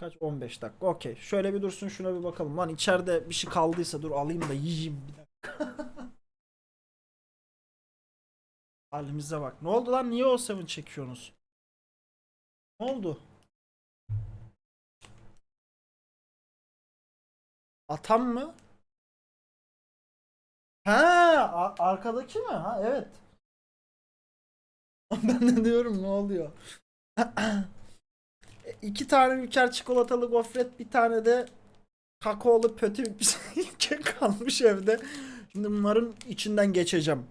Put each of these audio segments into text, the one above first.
Kaç? 15 dakika. Okey. Şöyle bir dursun şuna bir bakalım. Lan içeride bir şey kaldıysa dur alayım da yiyeyim bir dakika. Halimize bak. Ne oldu lan? Niye o 7 çekiyorsunuz? Ne oldu? Atam mı? Ha, arkadaki mi? Ha, evet. Ben de diyorum ne oluyor? İki tane ülker çikolatalı gofret, bir tane de kakaolu pötü bir şey kek kalmış evde. Şimdi bunların içinden geçeceğim.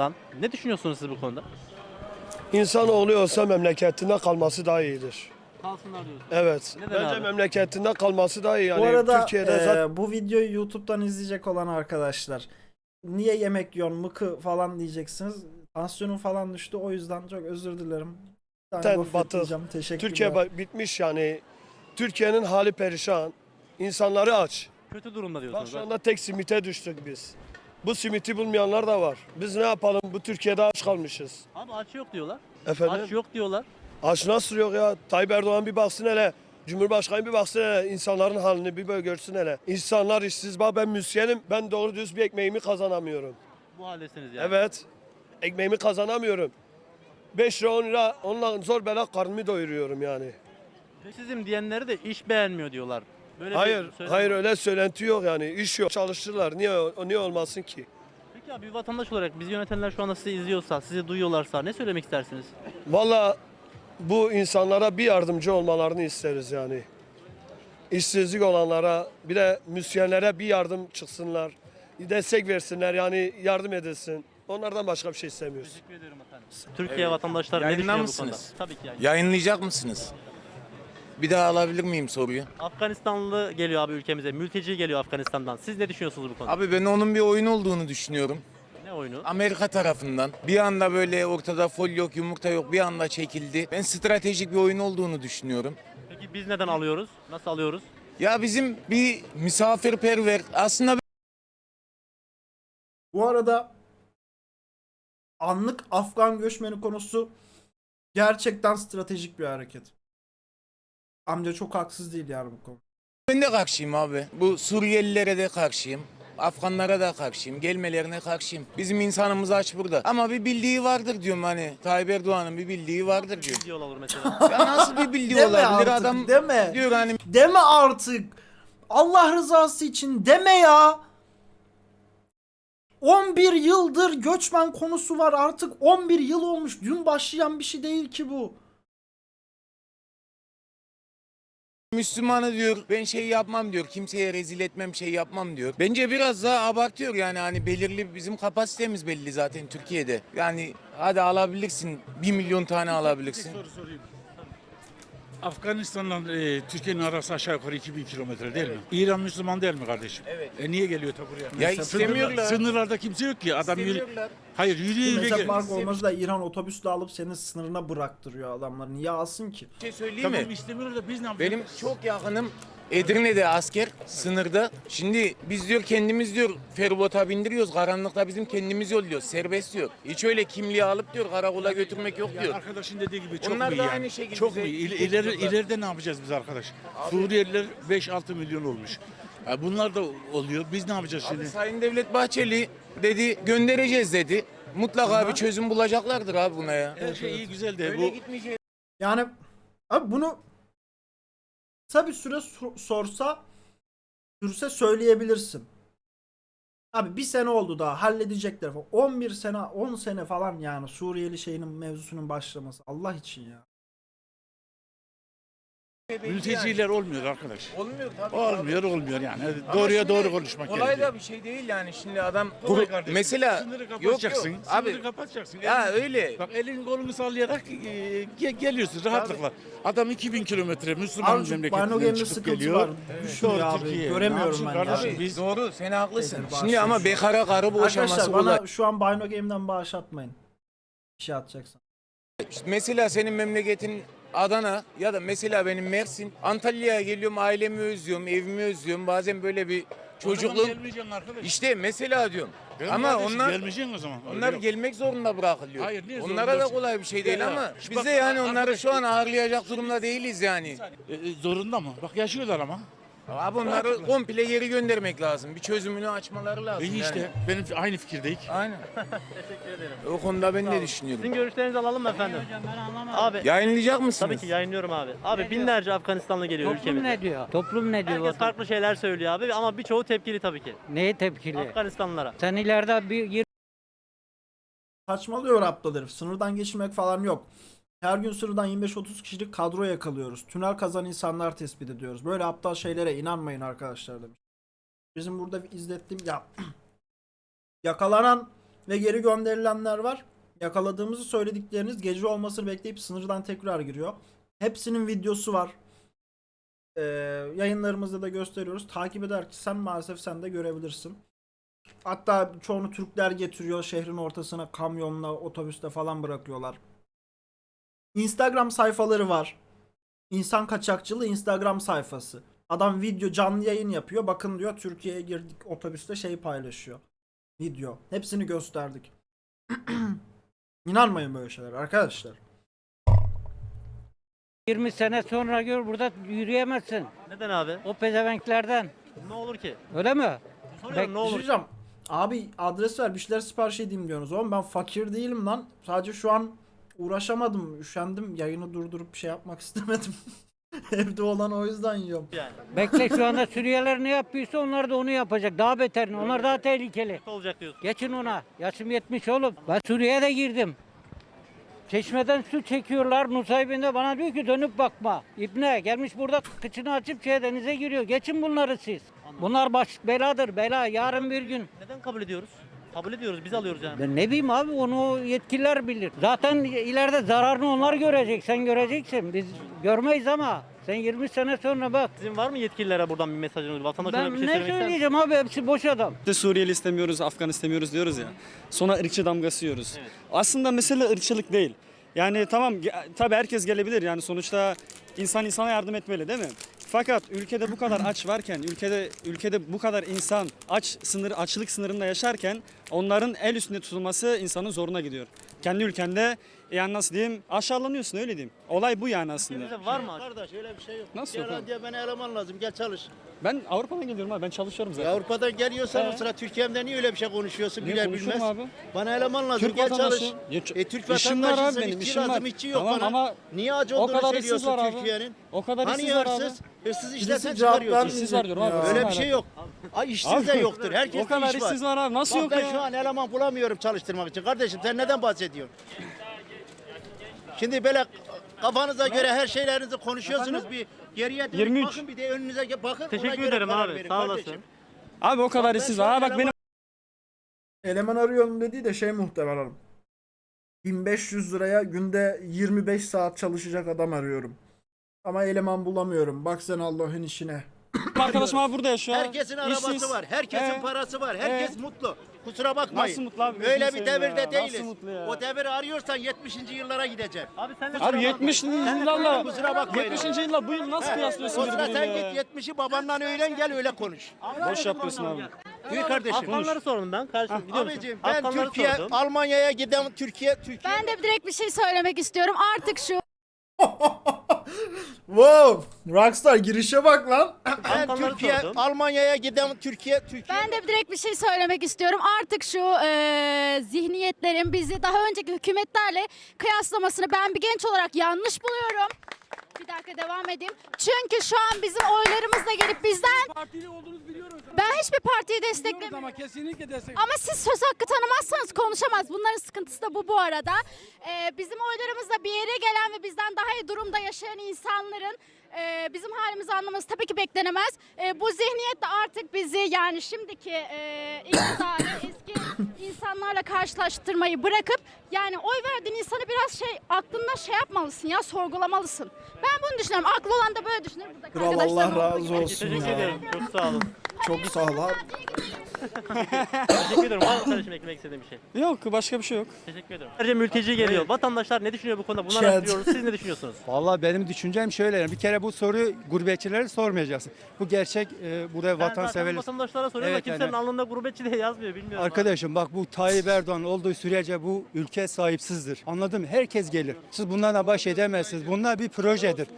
Lan ne düşünüyorsunuz siz bu konuda? İnsanoğlu olsa memleketinde kalması daha iyidir. Kalsınlar diyorsunuz. Evet. Neden Bence abi? memleketinde kalması daha iyi. Yani bu arada Türkiye'de e, zaten bu videoyu YouTube'dan izleyecek olan arkadaşlar niye yemek yiyorsun mıkı falan diyeceksiniz. Tansiyonum falan düştü o yüzden çok özür dilerim. Zaten batı-. Türkiye ba- bitmiş yani. Türkiye'nin hali perişan. İnsanları aç. Kötü durumda Bak diyorsunuz. şu anda tek simite düştük biz. Bu simiti bulmayanlar da var. Biz ne yapalım? Bu Türkiye'de aç kalmışız. Abi aç yok diyorlar. Efendim? Aç yok diyorlar. Aç nasıl yok ya? Tayyip Erdoğan bir baksın hele. Cumhurbaşkanı bir baksın hele. insanların halini bir böyle görsün hele. İnsanlar işsiz. Bak ben müsyenim. Ben doğru düz bir ekmeğimi kazanamıyorum. Bu haldesiniz yani. Evet. Ekmeğimi kazanamıyorum. 5 lira 10 lira onunla zor bela karnımı doyuruyorum yani. Sizim diyenleri de iş beğenmiyor diyorlar. Böyle bir Hayır, söylem hayır var. öyle söylenti yok yani. İş yok. Çalışırlar. Niye o niye olmasın ki? Peki abi bir vatandaş olarak bizi yönetenler şu anda sizi izliyorsa, sizi duyuyorlarsa ne söylemek istersiniz? Valla bu insanlara bir yardımcı olmalarını isteriz yani. İşsizlik olanlara bir de müsyenlere bir yardım çıksınlar. Destek versinler yani yardım edilsin. Onlardan başka bir şey istemiyoruz. Teşekkür ederim efendim. Türkiye vatandaşları ne Yayınlar düşünüyor bu konuda? mısınız? Tabii ki yani. Yayınlayacak mısınız? Bir daha alabilir miyim soruyu? Afganistanlı geliyor abi ülkemize. Mülteci geliyor Afganistan'dan. Siz ne düşünüyorsunuz bu konuda? Abi ben onun bir oyun olduğunu düşünüyorum. Ne oyunu? Amerika tarafından. Bir anda böyle ortada fol yok, yumurta yok bir anda çekildi. Ben stratejik bir oyun olduğunu düşünüyorum. Peki biz neden alıyoruz? Nasıl alıyoruz? Ya bizim bir misafirperver aslında Bu arada anlık Afgan göçmeni konusu gerçekten stratejik bir hareket. Amca çok haksız değil yani bu konu. ben de karşıyım abi. Bu Suriyelilere de karşıyım. Afganlara da karşıyım. Gelmelerine karşıyım. Bizim insanımız aç burada. Ama bir bildiği vardır diyorum hani. Tayyip Erdoğan'ın bir bildiği vardır diyor. Video olur mesela. Ya nasıl bir bildiği Deme olabilir artık, adam deme. diyor hani Deme artık. Allah rızası için deme ya. 11 yıldır göçmen konusu var artık 11 yıl olmuş. Dün başlayan bir şey değil ki bu. Müslümanı diyor ben şey yapmam diyor kimseye rezil etmem şey yapmam diyor. Bence biraz daha abartıyor yani hani belirli bizim kapasitemiz belli zaten Türkiye'de. Yani hadi alabilirsin 1 milyon tane alabilirsin. soru sorayım. Afganistan'la e, Türkiye'nin arası aşağı yukarı 2000 kilometre değil mi? İran Müslüman değil mi kardeşim? Evet. E niye geliyor ta buraya? Ya Mesela istemiyorlar. Sınırlar, sınırlarda kimse yok ki. Adam yürü, İstemiyorlar. Hayır yürüye yürüye Mesela fark olmaz da İran otobüsle alıp seni sınırına bıraktırıyor adamlar. Niye alsın ki? Bir şey söyleyeyim Tamam mi? istemiyorlar da biz ne yapacağız? Benim çok yakınım Edirne'de asker sınırda. Şimdi biz diyor kendimiz diyor feribota bindiriyoruz. Karanlıkta bizim kendimiz yolluyoruz. Serbest diyor. Hiç öyle kimliği alıp diyor karakola götürmek yok Yani diyor. arkadaşın dediği gibi çok Onlar mu da iyi yani? aynı şekilde Çok iyi? İleri, ileride ne yapacağız biz arkadaş? Suriyeliler 5-6 milyon olmuş. Ya bunlar da oluyor. Biz ne yapacağız Abi şimdi? Sayın Devlet Bahçeli dedi göndereceğiz dedi. Mutlaka bir çözüm bulacaklardır abi buna ya. Her şey iyi güzel de bu gitmeyecek. Yani abi bunu kısa bir süre so- sorsa sürse söyleyebilirsin. Abi bir sene oldu daha halledecekler falan. 11 sene 10 sene falan yani Suriyeli şeyinin mevzusunun başlaması. Allah için ya. Mülteciler olmuyor arkadaş. Olmuyor tabii. Olmuyor olmuyor yani. Ama Doğruya doğru konuşmak Olay gerekiyor. da bir şey değil yani şimdi adam Kolay kardeşim. mesela sınırı yok yok kapatacaksın. abi Sınırı kapatacaksın. ya Elini- öyle Bak elini kolunu sallayarak e, ge- geliyorsun rahatlıkla. Adam 2000 kilometre Müslüman Azıcık memleketinden Binogen'de çıkıp sıkıntı geliyor. var. Düşmüyor Doğru abi. Ne Göremiyorum yapsın ben kardeşim? yani. Abi Biz doğru sen haklısın. Şimdi ama bekara karı boşaması Arkadaşlar kolay. bana şu an Bino Game'den bağış atmayın. Bir şey atacaksan. Mesela senin memleketin Adana ya da mesela benim Mersin. Antalya'ya geliyorum ailemi özlüyorum, evimi özlüyorum. Bazen böyle bir çocukluğum gelmeyeceksin arkadaş. İşte mesela diyorum. Benim Ama kardeşim onlar gelmeyeceksin o zaman. Öyle onlar yok. gelmek zorunda bırakılıyor. Hayır, niye Onlara zorunda da kolay bir şey değil Ya, ama biz Bak, de yani arkadaş- onları şu an ağırlayacak durumda değiliz yani. E, e, zorunda mı? Bak yaşıyorlar ama. Abi onları komple geri göndermek lazım. Bir çözümünü açmaları lazım. İyi işte. yani. Benim aynı fikirdeyik. Aynen. Teşekkür ederim. O konuda ben de Sizin düşünüyorum. görüşlerinizi alalım mı efendim? Abi Yayınlayacak mısınız? tabii ki yayınlıyorum abi. Abi binlerce Afganistanlı geliyor Toplum ülkemize. ne diyor? Toplum ne diyor? Herkes farklı şeyler söylüyor abi ama birçoğu tepkili tabii ki. Neye tepkili? Afganistanlılara. Sen ileride bir Saçmalıyor aptal herif. Sınırdan geçirmek falan yok. Her gün sınırdan 25-30 kişilik kadro yakalıyoruz. Tünel kazan insanlar tespit ediyoruz. Böyle aptal şeylere inanmayın arkadaşlar demiş. Bizim burada izlettiğim ya yakalanan ve geri gönderilenler var. Yakaladığımızı söyledikleriniz gece olmasını bekleyip sınırdan tekrar giriyor. Hepsinin videosu var. Ee, yayınlarımızda da gösteriyoruz. Takip edersen maalesef sen de görebilirsin. Hatta çoğunu Türkler getiriyor şehrin ortasına kamyonla, otobüste falan bırakıyorlar. Instagram sayfaları var. İnsan kaçakçılığı Instagram sayfası. Adam video canlı yayın yapıyor. Bakın diyor Türkiye'ye girdik otobüste şey paylaşıyor. Video. Hepsini gösterdik. İnanmayın böyle şeyler arkadaşlar. 20 sene sonra gör burada yürüyemezsin. Neden abi? O pezevenklerden. Ne olur ki? Öyle mi? Soruyorum ne olur? Abi adres ver bir şeyler sipariş edeyim diyorsunuz. Oğlum ben fakir değilim lan. Sadece şu an uğraşamadım. Üşendim. Yayını durdurup bir şey yapmak istemedim. Evde olan o yüzden yiyorum. Yani Bekle şu anda Suriyeliler ne yapıyorsa onlar da onu yapacak. Daha beterini. Onlar daha tehlikeli. olacak diyorsun. Geçin ona. Yaşım 70 oğlum. Ben Suriye'ye de girdim. Çeşmeden su çekiyorlar. Nusaybin'de bana diyor ki dönüp bakma. İbne gelmiş burada kıçını açıp şeye denize giriyor. Geçin bunları siz. Bunlar baş beladır bela. Yarın bir gün. Neden kabul ediyoruz? Kabul ediyoruz. Biz alıyoruz yani. Ben ne bileyim abi onu yetkililer bilir. Zaten ileride zararını onlar görecek. Sen göreceksin. Biz görmeyiz ama sen 20 sene sonra bak. Sizin var mı yetkililere buradan bir mesajınız? Vatandaşlara Ben bir şey ne söylemek ister misiniz? söyleyeceğim abi hepsi boş adam. İşte Suriyeli istemiyoruz, Afgan istemiyoruz diyoruz ya. Sonra ırkçı damgası yiyoruz. Aslında mesele ırkçılık değil. Yani tamam ge- tabii herkes gelebilir yani sonuçta insan insana yardım etmeli değil mi? Fakat ülkede bu kadar aç varken, ülkede ülkede bu kadar insan aç sınır açlık sınırında yaşarken onların el üstünde tutulması insanın zoruna gidiyor. Kendi ülkende yani nasıl diyeyim aşağılanıyorsun öyle diyeyim. Olay bu yani aslında. Ülkemizde var mı? Kardeş öyle bir şey yok. Nasıl Gel yok abi? lan diye bana eleman lazım gel çalış. Ben Avrupa'dan geliyorum abi ben çalışıyorum Ya zaten. Avrupa'dan geliyorsan o sıra Türkiye'mde niye öyle bir şey konuşuyorsun Niye bilir konuşurum bilmez. abi? Bana eleman lazım Türk gel çalış. Ya ç- E Türk işim var abi vatandaşısın benim, işçi işim var. lazım işçi yok Tamam bana. ama niye acı o olduğunu kadar işsiz söylüyorsun var abi. Türkiye'nin? O kadar Hani işsiz var abi. Hırsız Birisi işlersen cevap çıkarıyorsun. İşsiz var diyorum abi. Ya. Öyle bir şey yok. Ay işsiz Abi, de yoktur. Herkes o kadar iş var. işsiz var abi. Nasıl Bak yok ben ya? şu an eleman bulamıyorum çalıştırmak için. Kardeşim sen neden bahsediyorsun? Şimdi böyle kafanıza göre her şeylerinizi konuşuyorsunuz. Bir geriye dönüp 23. bakın bir de önünüze bakın. ona Teşekkür göre ederim karar abi. verin Sağ kardeşim. olasın. Abi o kadar ben işsiz var. Ha bak benim Eleman arıyorum dediği de şey muhtemelen. 1500 liraya günde 25 saat çalışacak adam arıyorum. Ama eleman bulamıyorum. Bak sen Allah'ın işine. arkadaşım abi burada yaşıyor. Herkesin arabası İşsiz. var. Herkesin He. parası var. Herkes He. mutlu. Kusura bakmayın. Nasıl mutlu abi? Öyle Gözünü bir seveyim devirde ya. Nasıl değiliz. mutlu ya? O deviri arıyorsan 70. yıllara gideceksin. Abi sen de Abi 70'li yıllarla Kusura bakmayın. 70. yılla bu yıl nasıl kıyaslıyorsun O sıra sen birbiriyle? git 70'i babandan öğren gel öyle konuş. Boş yapıyorsun abi. Buyur kardeşim. Afganları sordum ben. Biliyor musun? Abicim ben Afganları Türkiye, sordum. Almanya'ya giden Türkiye, Türkiye. Ben de direkt bir şey söylemek istiyorum. Artık şu wow! Rockstar girişe bak lan. Ben Türkiye, sordum. Almanya'ya giden Türkiye, Türkiye. ben de direkt bir şey söylemek istiyorum. Artık şu e, zihniyetlerin bizi daha önceki hükümetlerle kıyaslamasını ben bir genç olarak yanlış buluyorum. Bir dakika devam edeyim. Çünkü şu an bizim oylarımızla gelip bizden Partili olduğunuzu biliyoruz. Ben hiçbir partiyi desteklemiyorum. ama kesinlikle destek. Ama siz söz hakkı tanımazsanız konuşamaz. Bunların sıkıntısı da bu bu arada. Ee, bizim oylarımızla bir yere gelen ve bizden daha iyi durumda yaşayan insanların e, bizim halimizi anlaması tabii ki beklenemez. E, bu zihniyet de artık bizi yani şimdiki e, iktidarı eski insanlarla karşılaştırmayı bırakıp yani oy verdiğin insanı biraz şey aklında şey yapmalısın ya sorgulamalısın. Ben bunu düşünüyorum. Aklı olan da böyle düşünür. Buradaki Kral arkadaşlarım Allah olduğu razı gibi. olsun Teşekkür ya. ederim. Çok sağ olun. Çok sağ ol abi. Teşekkür ederim. Var mı kardeşim eklemek istediğin bir şey? Yok başka bir şey yok. Teşekkür ederim. Sadece mülteci geliyor. Vatandaşlar ne düşünüyor bu konuda? Bunları Şahit. araştırıyoruz. Siz ne düşünüyorsunuz? Vallahi benim düşüncem şöyle. yani Bir kere bu soruyu gurbetçilere sormayacaksın. Bu gerçek e, buraya Ben zaten vatansever. vatandaşlara soruyorum Evet, da kimsenin yani- alnında gurbetçi diye yazmıyor. Bilmiyorum. Arkadaşım bak bu Tayyip Erdoğan olduğu sürece bu ülke sahipsizdir. Anladın mı? Herkes gelir. Siz bunlarla baş edemezsiniz. Bunlar bir projedir.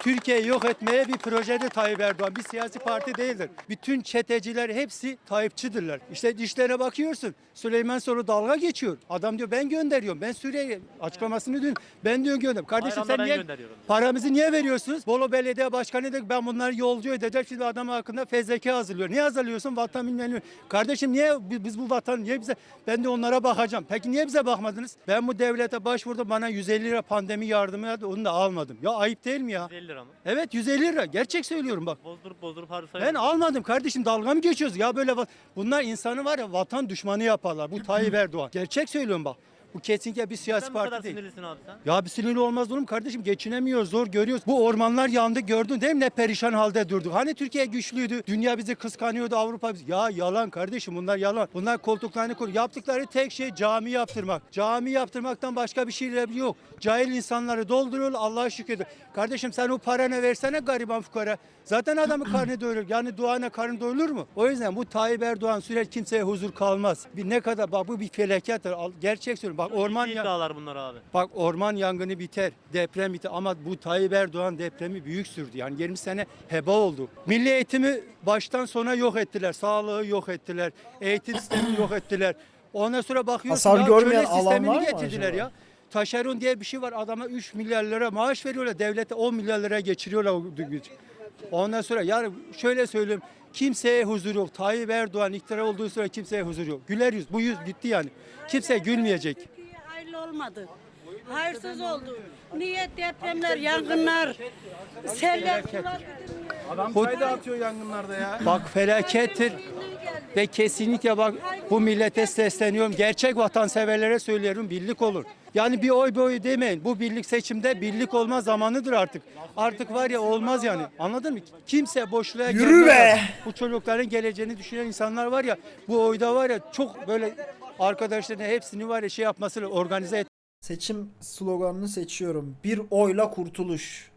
Türkiye'yi yok etmeye bir projedir Tayyip Erdoğan. Bir siyasi parti değildir. Bütün çeteciler hepsi Tayyipçidirler. İşte dişlerine bakıyorsun. Süleyman Soylu dalga geçiyor. Adam diyor ben gönderiyorum. Ben Suriye'ye açıklamasını dün ben diyor gönder. Kardeşim Bayramda sen ben niye gönderiyorum. paramızı niye veriyorsunuz? Bolu Belediye Başkanı da ben bunları yolcu edeceğim. Şimdi adam hakkında fezleke hazırlıyor. Niye hazırlıyorsun? Vatan bilmem Kardeşim niye bi- biz bu vatan niye bize ben de onlara bakacağım. Peki niye bize bakmadınız? Ben bu devlete başvurdum bana 150 lira pandemi yardımı verdi. Onu da almadım. Ya ayıp değil mi ya? 150 lira mı? Evet 150 lira. Gerçek söylüyorum bak. Bozdurup bozdurup harcı Ben almadım kardeşim dalga mı geçiyoruz? Ya böyle va- bunlar insanı var ya vatan düşmanı yaparlar. Bu Tayyip Erdoğan. Gerçek söylüyorum bak. Bu kesinlikle bir siyasi Sen bu kadar parti değil. sinirlisin abi sen. Ya bir sinirli olmaz durum kardeşim geçinemiyoruz zor görüyoruz. Bu ormanlar yandı gördün değil mi ne perişan halde durduk. Hani Türkiye güçlüydü dünya bizi kıskanıyordu Avrupa bizi. Ya yalan kardeşim bunlar yalan. Bunlar koltuklarını kur. Yaptıkları tek şey cami yaptırmak. Cami yaptırmaktan başka bir şeyler yok. Cahil insanları dolduruyor Allah'a şükür. Kardeşim sen o paranı versene gariban fukara. Zaten adamın karnı doyurur. Yani duana karnı doyulur mu? O yüzden bu Tayyip Erdoğan süreç kimseye huzur kalmaz. Bir ne kadar bak bu bir felakettir. Al- Gerçek söylüyorum. Bak orman ya iddialar bunlar abi. Bak orman yangını biter, deprem biter ama bu Tayyip Erdoğan depremi büyük sürdü. Yani 20 sene heba oldu. Milli eğitimi baştan sona yok ettiler. Sağlığı yok ettiler. Eğitim sistemini yok ettiler. Ondan sonra bakıyorsun Hasar ya görmeyen köle alan sistemini var mı getirdiler acaba? ya. Taşeron diye bir şey var. Adama 3 milyar lira maaş veriyorlar. Devlete 10 milyar lira geçiriyorlar. o güç. Ondan sonra yani şöyle söyleyeyim. Kimseye huzur yok. Tayyip Erdoğan iktidar olduğu süre kimseye huzur yok. Güler yüz. Bu yüz gitti yani. Kimse gülmeyecek. Hayırlı olmadı. Hayırsız oldu. Niye depremler, yangınlar, seller, sular Bu, atıyor yangınlarda ya. Bak felakettir. Ve kesinlikle bak bu millete sesleniyorum. Gerçek vatanseverlere söylüyorum birlik olur. Yani bir oy oy demeyin. Bu birlik seçimde birlik olma zamanıdır artık. Artık var ya olmaz yani. Anladın mı? Kimse boşluğa Yürü gelmez. be! Bu çocukların geleceğini düşünen insanlar var ya bu oyda var ya çok böyle arkadaşlarına hepsini var ya şey yapması organize et Seçim sloganını seçiyorum. Bir oyla kurtuluş.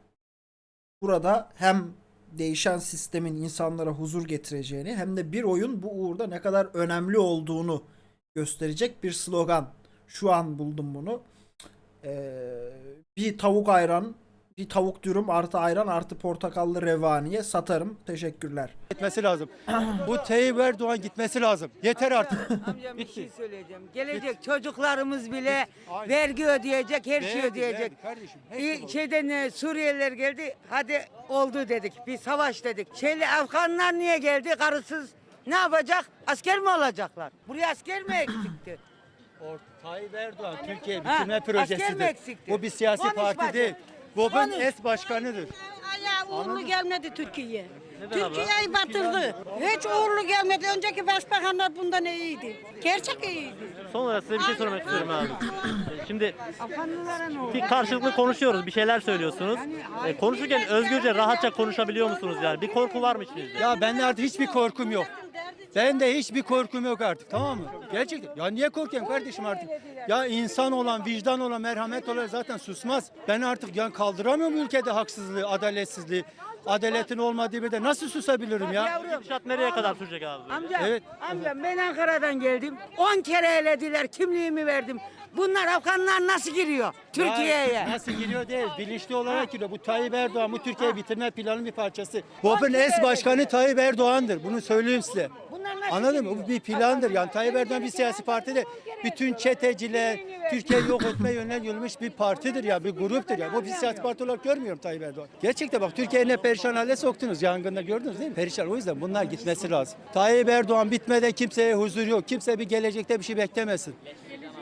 Burada hem değişen sistemin insanlara huzur getireceğini hem de bir oyun bu uğurda ne kadar önemli olduğunu gösterecek bir slogan. Şu an buldum bunu. Ee, bir tavuk ayran, bir tavuk dürüm artı ayran artı portakallı revaniye satarım. Teşekkürler. etmesi lazım. bu Tayyip Erdoğan gitmesi lazım. Yeter artık. Amcam bir şey söyleyeceğim. Gelecek çocuklarımız bile vergi ödeyecek, her şey ödeyecek. verdi kardeşim. Bir oldu. şeyden e, Suriyeliler geldi. Hadi oldu dedik. Bir savaş dedik. Şeyli Afganlar niye geldi? Karısız ne yapacak? Asker mi olacaklar? Buraya asker mi eksikti? Or- Tayyip Erdoğan Türkiye Ha, bitirme asker mi projesidir. eksikti? Bu bir siyasi Konuş parti değil. Bir es başkanıdır. Ayağı uğurlu gelmedi Türkiye'ye. Türkiye'yi batırdı. Hiç uğurlu gelmedi. Önceki başbakanlar bundan iyiydi. Gerçek iyiydi. Son olarak size bir şey sormak istiyorum abi. Ee, Şimdi bir karşılıklı konuşuyoruz, bir şeyler söylüyorsunuz. Ee, konuşurken özgürce, rahatça konuşabiliyor musunuz yani? Bir korku var mı içinizde? Ya bende artık hiçbir korkum yok. Bende hiçbir korkum yok artık tamam mı? Gerçekten. Ya niye korkuyorum kardeşim artık? Ya insan olan, vicdan olan, merhamet olan zaten susmaz. Ben artık yani kaldıramıyorum ülkede haksızlığı, adaletsizliği. Adaletin olmadığı bir de nasıl susabilirim ya? Yavrum. Gidişat nereye kadar sürecek abi? böyle? Amcam, Evet. amcam ben Ankara'dan geldim. 10 kere elediler, kimliğimi verdim. Bunlar Afganlar nasıl giriyor Türkiye'ye? Nasıl giriyor değil, bilinçli olarak giriyor. Bu Tayyip Erdoğan bu Türkiye bitirme planının bir parçası. BOP'un es başkanı Tayyip Erdoğan'dır. Bunu söyleyeyim size. Bunlar nasıl Anladın mı? giriyor? Bu bir plandır. Yani Tayyip Erdoğan bir siyasi partide bütün çeteciler, Türkiye'yi yok etme yönelmiş bir partidir ya, bir gruptur ya. Bu bir siyasi parti olarak görmüyorum Tayyip Erdoğan. Gerçekten bak Türkiye'yi ne perişan hale soktunuz. Yangında gördünüz değil mi? Perişan. O yüzden bunlar gitmesi lazım. Tayyip Erdoğan bitmeden kimseye huzur yok. Kimse bir gelecekte bir şey beklemesin.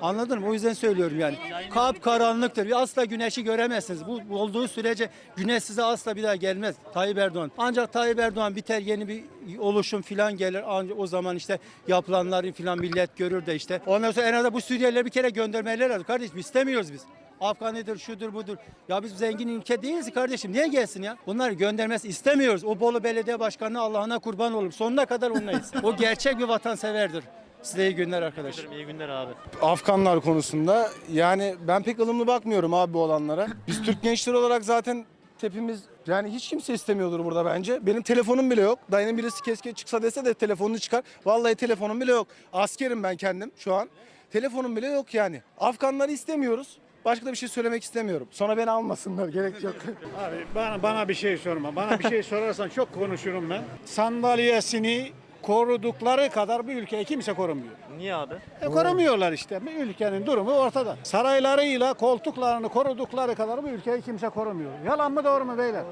Anladın mı? O yüzden söylüyorum yani. Kap karanlıktır. Asla güneşi göremezsiniz. Bu olduğu sürece güneş size asla bir daha gelmez. Tayyip Erdoğan. Ancak Tayyip Erdoğan biter yeni bir oluşum filan gelir. Ancak o zaman işte yapılanları filan millet görür de işte. Ondan sonra en azından bu Suriyelileri bir kere göndermeleri lazım. Kardeşim istemiyoruz biz. Afganidir, şudur budur. Ya biz zengin ülke değiliz kardeşim. Niye gelsin ya? Bunları göndermesi istemiyoruz. O Bolu Belediye Başkanı Allah'ına kurban olurum. Sonuna kadar onunlayız. o gerçek bir vatanseverdir. Size iyi günler arkadaşlar. İyi günler abi. Afganlar konusunda yani ben pek ılımlı bakmıyorum abi bu olanlara. Biz Türk gençleri olarak zaten tepimiz yani hiç kimse istemiyordur burada bence. Benim telefonum bile yok. Dayının birisi keşke çıksa dese de telefonunu çıkar. Vallahi telefonum bile yok. Askerim ben kendim şu an. Telefonum bile yok yani. Afganları istemiyoruz. Başka da bir şey söylemek istemiyorum. Sonra beni almasınlar gerek yok. Abi bana, bana bir şey sorma. Bana bir şey sorarsan çok konuşurum ben. Sandalyesini korudukları kadar bir ülkeyi kimse korumuyor. Niye abi? E, korumuyorlar işte. Bir ülkenin durumu ortada. Saraylarıyla koltuklarını korudukları kadar bu ülkeyi kimse korumuyor. Yalan mı doğru mu beyler?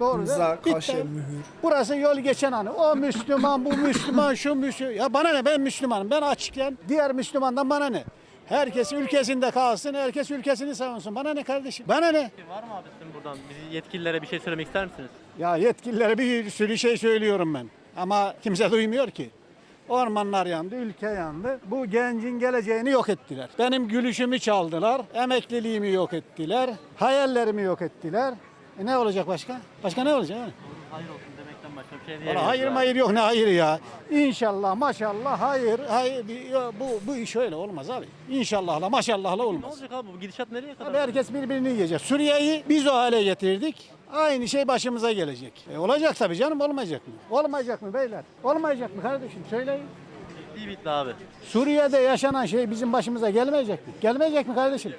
Doğru değil mi? Bitti. kaşe, mühür. Burası yol geçen anı. O Müslüman, bu Müslüman, şu Müslüman. Ya bana ne ben Müslümanım. Ben açıkken diğer Müslümandan bana ne? Herkes ülkesinde kalsın, herkes ülkesini savunsun. Bana ne kardeşim? Bana ne? Var mı abi sizin buradan bizi yetkililere bir şey söylemek ister misiniz? Ya yetkililere bir sürü şey söylüyorum ben. Ama kimse duymuyor ki. Ormanlar yandı, ülke yandı. Bu gencin geleceğini yok ettiler. Benim gülüşümü çaldılar, emekliliğimi yok ettiler, hayallerimi yok ettiler. E ne olacak başka? Başka ne olacak? Hayır olsun şey Valla hayır hayır yok ne hayır ya. İnşallah maşallah hayır hayır bir- ya bu bu iş öyle olmaz abi. İnşallahla maşallahla Ne olmaz. olacak abi bu gidişat nereye kadar? Abi herkes birbirini yiyecek. Suriye'yi biz o hale getirdik. Aynı şey başımıza gelecek. E olacak tabii canım olmayacak mı? Olmayacak mı beyler? Olmayacak mı kardeşim? Söyleyin. İyi bitti abi. Suriye'de yaşanan şey bizim başımıza gelmeyecek mi? Gelmeyecek mi kardeşim?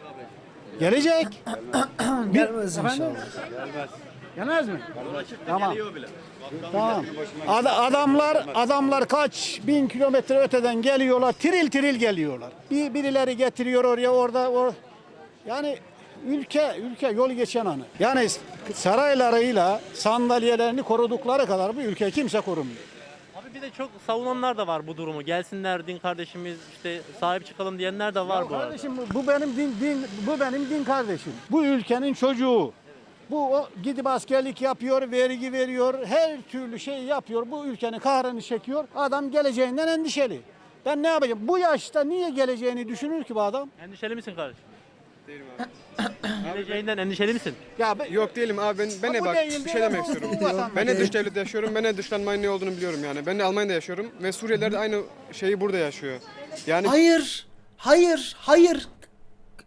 Gelecek. Gelmez inşallah. Gelmez mi? Tamam. Tamam. Ad- adamlar adamlar kaç bin kilometre öteden geliyorlar. Tiril tiril geliyorlar. Bir birileri getiriyor oraya orada or yani ülke ülke yol geçen anı. Yani saraylarıyla sandalyelerini korudukları kadar bu ülke kimse korumuyor. Abi bir de çok savunanlar da var bu durumu. Gelsinler din kardeşimiz işte sahip çıkalım diyenler de var Ya bu arada. kardeşim bu- bu benim din, din bu benim din kardeşim. Bu ülkenin çocuğu. Bu o gidip askerlik yapıyor, vergi veriyor, her türlü şey yapıyor. Bu ülkenin kahrını çekiyor. Adam geleceğinden endişeli. Ben ne yapacağım? Bu yaşta niye geleceğini düşünür ki bu adam? Endişeli misin kardeşim? Değilim abi. Geleceğinden endişeli misin? Ya be- Yok değilim abi ben, ben Ha, bu bak değil, bir şey değil demek istiyorum. bu vatandaş. Ben de dış devlette yaşıyorum. Ben de dışlanmanın ne olduğunu biliyorum yani. Ben de Almanya'da yaşıyorum ve Suriyeliler de aynı şeyi burada yaşıyor. Yani Hayır, hayır, hayır.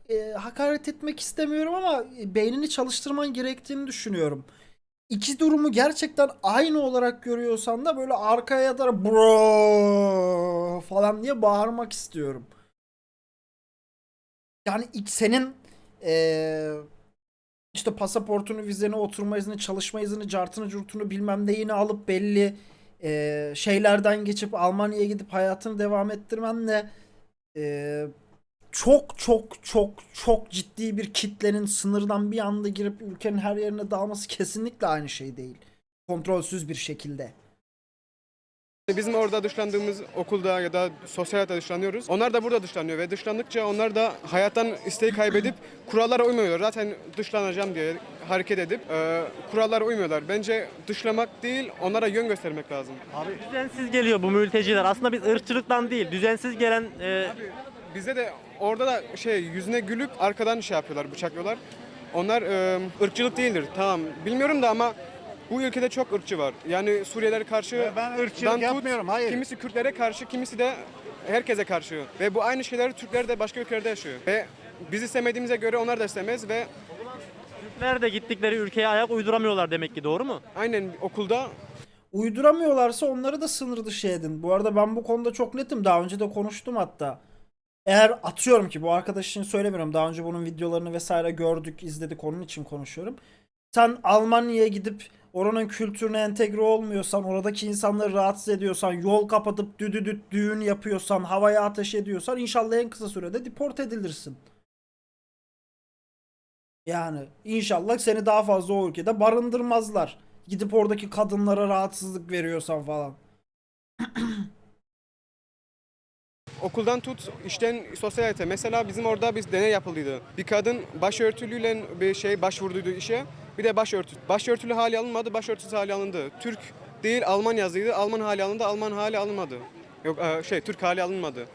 Ee, hakaret etmek istemiyorum ama beynini çalıştırman gerektiğini düşünüyorum. İki durumu gerçekten aynı olarak görüyorsan da böyle arkaya da bro falan diye bağırmak istiyorum. Yani ilk senin ee, işte pasaportunu, vizeni, oturma izni, çalışma izni, cartını, curtunu bilmem neyini alıp belli ee, şeylerden geçip Almanya'ya gidip hayatını devam ettirmenle ee, çok çok çok çok ciddi bir kitlenin sınırdan bir anda girip ülkenin her yerine dağılması kesinlikle aynı şey değil. Kontrolsüz bir şekilde. bizim orada dışlandığımız okulda ya da sosyal hayatta dışlanıyoruz. Onlar da burada dışlanıyor ve dışlandıkça onlar da hayattan isteği kaybedip kurallara uymuyorlar. Zaten dışlanacağım diye hareket edip e, kurallara uymuyorlar. Bence dışlamak değil onlara yön göstermek lazım. Düzensiz geliyor bu mülteciler. Aslında biz ırkçılıktan değil, düzensiz gelen e, Bizde de orada da şey yüzüne gülüp arkadan şey yapıyorlar, bıçaklıyorlar. Onlar e, ırkçılık değildir. Tamam. Bilmiyorum da ama bu ülkede çok ırkçı var. Yani Suriyelilere karşı Ben ırkçılık tut, yapmıyorum, hayır. Kimisi Kürtlere karşı, kimisi de herkese karşı. Ve bu aynı şeyleri Türkler de başka ülkelerde yaşıyor. Ve biz istemediğimize göre onlar da istemez ve Türkler de gittikleri ülkeye ayak uyduramıyorlar demek ki doğru mu? aynen okulda Uyduramıyorlarsa onları da sınır dışı edin. Bu arada ben bu konuda çok netim. Daha önce de konuştum hatta. Eğer atıyorum ki bu arkadaş için söylemiyorum. Daha önce bunun videolarını vesaire gördük, izledik. Onun için konuşuyorum. Sen Almanya'ya gidip oranın kültürüne entegre olmuyorsan, oradaki insanları rahatsız ediyorsan, yol kapatıp düdüdüt düğün yapıyorsan, havaya ateş ediyorsan inşallah en kısa sürede deport edilirsin. Yani inşallah seni daha fazla o ülkede barındırmazlar. Gidip oradaki kadınlara rahatsızlık veriyorsan falan. okuldan tut işten sosyal hayata. Mesela bizim orada bir deney yapıldıydı. Bir kadın başörtülüyle bir şey başvurduydu işe. Bir de başörtü. Başörtülü hali alınmadı, başörtüsü hali alındı. Türk değil Alman yazıydı. Alman hali alındı, Alman hali alınmadı. Yok e, şey Türk hali alınmadı.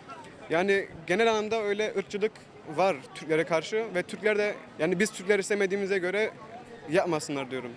Yani genel anlamda öyle ırkçılık var Türklere karşı ve Türkler de yani biz Türkler istemediğimize göre yapmasınlar diyorum.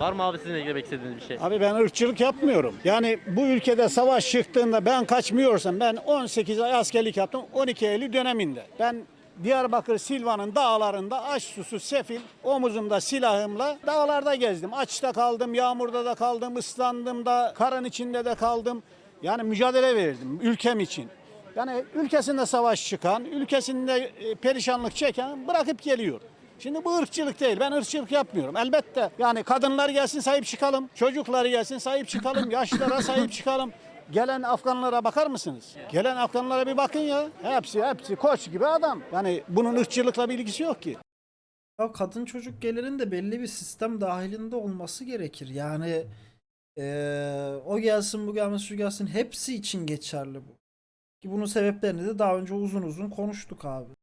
Var mı abi sizin eklemek istediğiniz bir şey? Abi ben ırkçılık yapmıyorum. Yani bu ülkede savaş çıktığında ben kaçmıyorsam ben 18 ay askerlik yaptım 12 Eylül döneminde. Ben Diyarbakır Silvan'ın dağlarında aç susuz sefil omuzumda silahımla dağlarda gezdim. Açta kaldım, yağmurda da kaldım, ıslandım da, karın içinde de kaldım. Yani mücadele verdim ülkem için. Yani ülkesinde savaş çıkan, ülkesinde e, perişanlık çeken bırakıp geliyor. Şimdi bu ırkçılık değil. Ben ırkçılık yapmıyorum. Elbette yani kadınlar gelsin sahip çıkalım. Çocukları gelsin sahip çıkalım. Yaşlılara sahip çıkalım. Gelen Afganlara bakar mısınız? Gelen Afganlara bir bakın ya. Hepsi hepsi koç gibi adam. Yani bunun ırkçılıkla bir ilgisi yok ki. Ya kadın çocuk gelirin de belli bir sistem dahilinde olması gerekir. Yani eee, o gelsin bu gelsin şu gelsin hepsi için geçerli bu. Ki bunun sebeplerini de daha önce uzun uzun konuştuk abi.